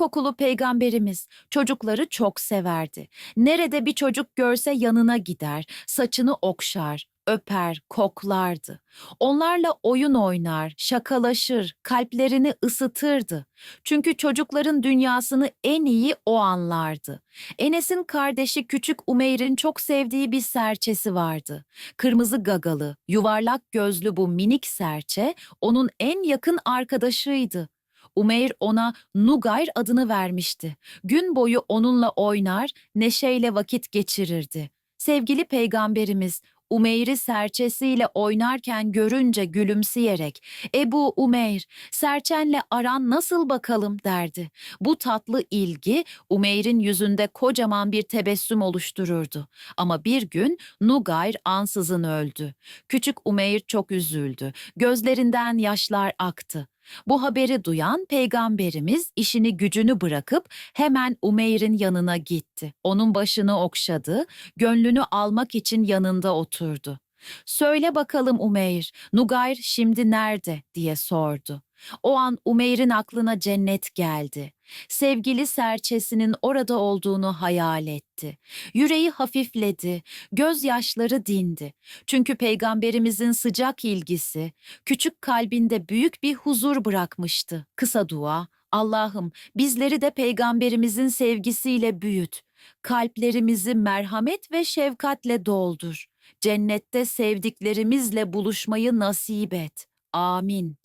İlkokulu peygamberimiz çocukları çok severdi. Nerede bir çocuk görse yanına gider, saçını okşar, öper, koklardı. Onlarla oyun oynar, şakalaşır, kalplerini ısıtırdı. Çünkü çocukların dünyasını en iyi o anlardı. Enes'in kardeşi küçük Umeyr'in çok sevdiği bir serçesi vardı. Kırmızı gagalı, yuvarlak gözlü bu minik serçe onun en yakın arkadaşıydı. Umeyr ona Nugayr adını vermişti. Gün boyu onunla oynar, neşeyle vakit geçirirdi. Sevgili peygamberimiz Umeyr'i serçesiyle oynarken görünce gülümseyerek Ebu Umeyr, serçenle aran nasıl bakalım derdi. Bu tatlı ilgi Umeyr'in yüzünde kocaman bir tebessüm oluştururdu. Ama bir gün Nugayr ansızın öldü. Küçük Umeyr çok üzüldü. Gözlerinden yaşlar aktı. Bu haberi duyan peygamberimiz işini gücünü bırakıp hemen Umeyr'in yanına gitti. Onun başını okşadı, gönlünü almak için yanında oturdu. Söyle bakalım Umeyr, Nugayr şimdi nerede diye sordu. O an Umeyr'in aklına cennet geldi. Sevgili serçesinin orada olduğunu hayal etti. Yüreği hafifledi, gözyaşları dindi. Çünkü peygamberimizin sıcak ilgisi, küçük kalbinde büyük bir huzur bırakmıştı. Kısa dua, Allah'ım bizleri de peygamberimizin sevgisiyle büyüt. Kalplerimizi merhamet ve şefkatle doldur. Cennette sevdiklerimizle buluşmayı nasip et. Amin.